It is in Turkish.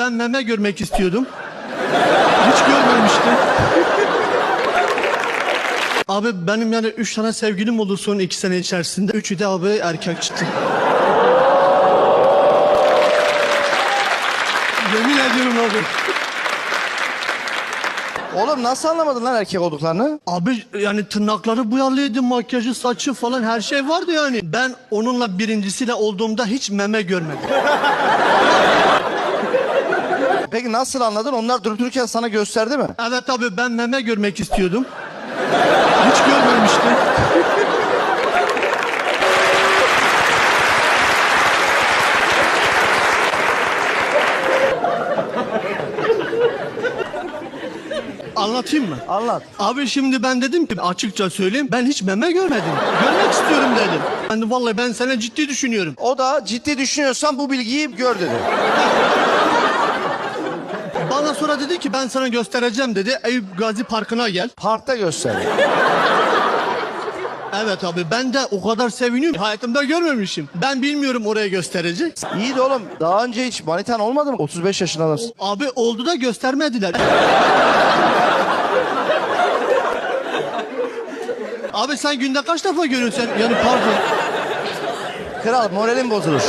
ben meme görmek istiyordum. Hiç görmemiştim. Abi benim yani üç tane sevgilim oldu son iki sene içerisinde. Üçü de abi erkek çıktı. Yemin ediyorum abi. Oğlum nasıl anlamadın lan erkek olduklarını? Abi yani tırnakları boyalıydı, makyajı, saçı falan her şey vardı yani. Ben onunla birincisiyle olduğumda hiç meme görmedim. Peki nasıl anladın? Onlar durup dururken sana gösterdi mi? Evet abi ben meme görmek istiyordum. Hiç görmemiştim. Anlatayım mı? Anlat. Abi şimdi ben dedim ki açıkça söyleyeyim ben hiç meme görmedim. Görmek istiyorum dedim. De vallahi ben sana ciddi düşünüyorum. O da ciddi düşünüyorsan bu bilgiyi gör dedi. Bana sonra dedi ki ben sana göstereceğim dedi. Eyüp Gazi Parkı'na gel. Parkta gösterdi. Evet abi ben de o kadar seviniyorum. Hayatımda görmemişim. Ben bilmiyorum oraya gösterecek. İyi de oğlum daha önce hiç manitan olmadı mı? 35 yaşındasın. Abi oldu da göstermediler. Abi sen günde kaç defa görüyorsun yani pardon. Kral moralin bozulur.